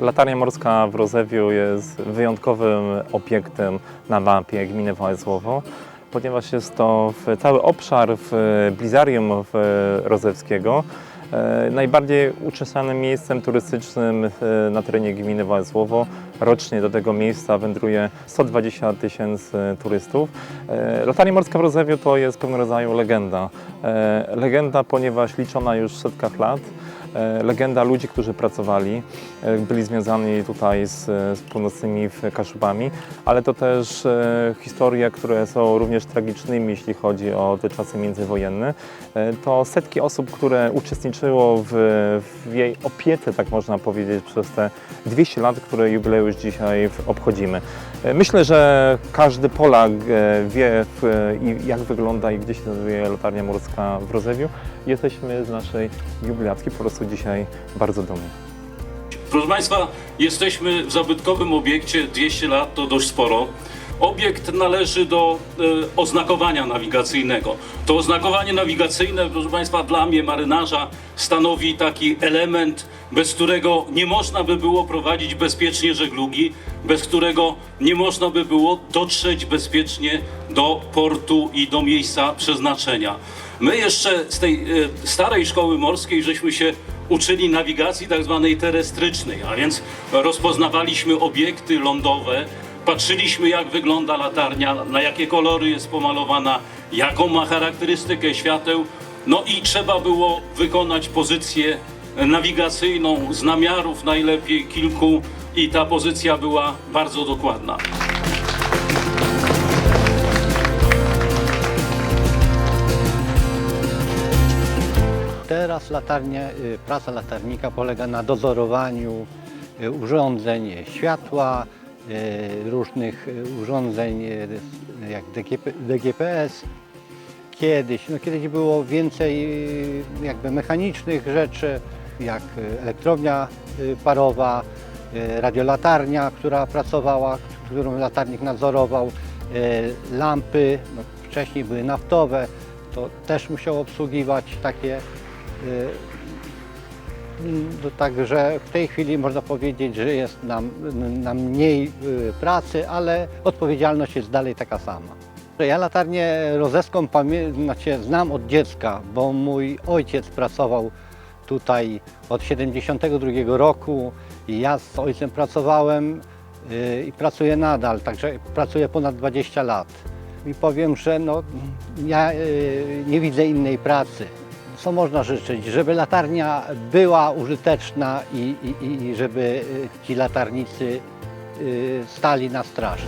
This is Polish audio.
Latarnia morska w Rozewiu jest wyjątkowym obiektem na mapie gminy Wałęsłowo, ponieważ jest to cały obszar w Blizarium Rozewskiego e, najbardziej uczęszczanym miejscem turystycznym e, na terenie gminy Wałęsłowo. Rocznie do tego miejsca wędruje 120 tysięcy turystów. E, Latarnia morska w Rozewiu to jest pewnego rodzaju legenda. Legenda, ponieważ liczona już w setkach lat. E, legenda ludzi, którzy pracowali, e, byli związani tutaj z, z północnymi Kaszubami, ale to też e, historie, które są również tragicznymi, jeśli chodzi o te czasy międzywojenne. To setki osób, które uczestniczyło w, w jej opiece, tak można powiedzieć, przez te 200 lat, które jubileusz dzisiaj obchodzimy. E, Myślę, że każdy Polak e, wie, i jak wygląda i gdzie się znajduje latarnia morska w Rozewiu. Jesteśmy z naszej jubilacki po prostu dzisiaj bardzo dumni. Proszę Państwa, jesteśmy w zabytkowym obiekcie, 200 lat to dość sporo. Obiekt należy do e, oznakowania nawigacyjnego. To oznakowanie nawigacyjne, proszę Państwa, dla mnie, marynarza, stanowi taki element, bez którego nie można by było prowadzić bezpiecznie żeglugi, bez którego nie można by było dotrzeć bezpiecznie do portu i do miejsca przeznaczenia. My jeszcze z tej e, starej szkoły morskiej żeśmy się uczyli nawigacji tak zwanej terestrycznej, a więc rozpoznawaliśmy obiekty lądowe, patrzyliśmy jak wygląda latarnia, na jakie kolory jest pomalowana, jaką ma charakterystykę świateł, no i trzeba było wykonać pozycję nawigacyjną z namiarów najlepiej kilku i ta pozycja była bardzo dokładna. Teraz latarnia, y, praca latarnika polega na dozorowaniu y, urządzeń światła, y, różnych urządzeń jak DGP, DGPS. Kiedyś, no kiedyś było więcej y, jakby mechanicznych rzeczy, jak elektrownia y, parowa, y, radiolatarnia, która pracowała, którą latarnik nadzorował, lampy, no wcześniej były naftowe, to też musiał obsługiwać takie no, Także w tej chwili można powiedzieć, że jest nam, nam mniej pracy, ale odpowiedzialność jest dalej taka sama. Ja latarnię rozeską znaczy, znam od dziecka, bo mój ojciec pracował tutaj od 72 roku i ja z ojcem pracowałem y, i pracuję nadal, także pracuję ponad 20 lat. I powiem, że no, ja y, nie widzę innej pracy. Co można życzyć? Żeby latarnia była użyteczna i, i, i żeby y, ci latarnicy stali na straży.